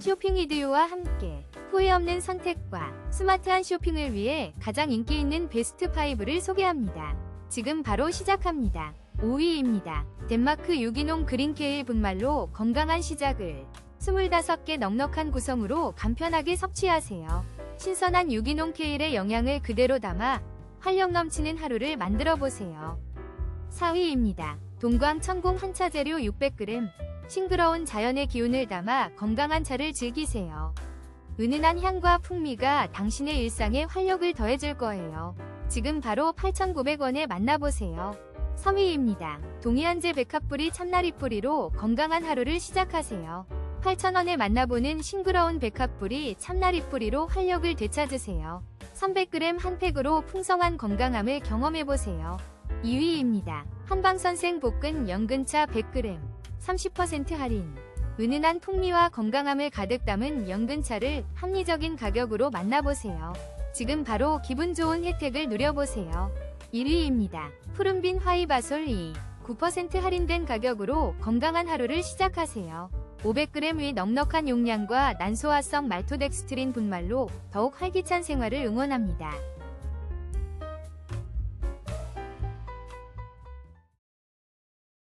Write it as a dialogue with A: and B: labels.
A: 쇼핑 이디오와 함께 후회 없는 선택과 스마트한 쇼핑을 위해 가장 인기 있는 베스트 5를 소개합니다. 지금 바로 시작합니다. 5위입니다. 덴마크 유기농 그린케일 분말로 건강한 시작을 25개 넉넉한 구성으로 간편하게 섭취하세요. 신선한 유기농 케일의 영양을 그대로 담아 활력 넘치는 하루를 만들어 보세요. 4위입니다. 동광 천공 한차 재료 600g 싱그러운 자연의 기운을 담아 건강한 차를 즐기세요. 은은한 향과 풍미가 당신의 일상에 활력을 더해줄 거예요. 지금 바로 8,900원에 만나보세요. 3위입니다. 동이한제 백합뿌리 참나리 뿌리로 건강한 하루를 시작하세요. 8,000원에 만나보는 싱그러운 백합뿌리 참나리 뿌리로 활력을 되찾으세요. 300g 한 팩으로 풍성한 건강함을 경험해보세요. 2위입니다. 한방선생 볶은 연근차 100g 30% 할인 은은한 풍미와 건강함을 가득 담은 연근차를 합리적인 가격으로 만나보세요. 지금 바로 기분 좋은 혜택을 누려보세요. 1위입니다. 푸른빈 화이바솔 2 9% 할인된 가격으로 건강한 하루를 시작하세요. 500g 의 넉넉한 용량과 난소화성 말토덱스트린 분말로 더욱 활기찬 생활을 응원합니다.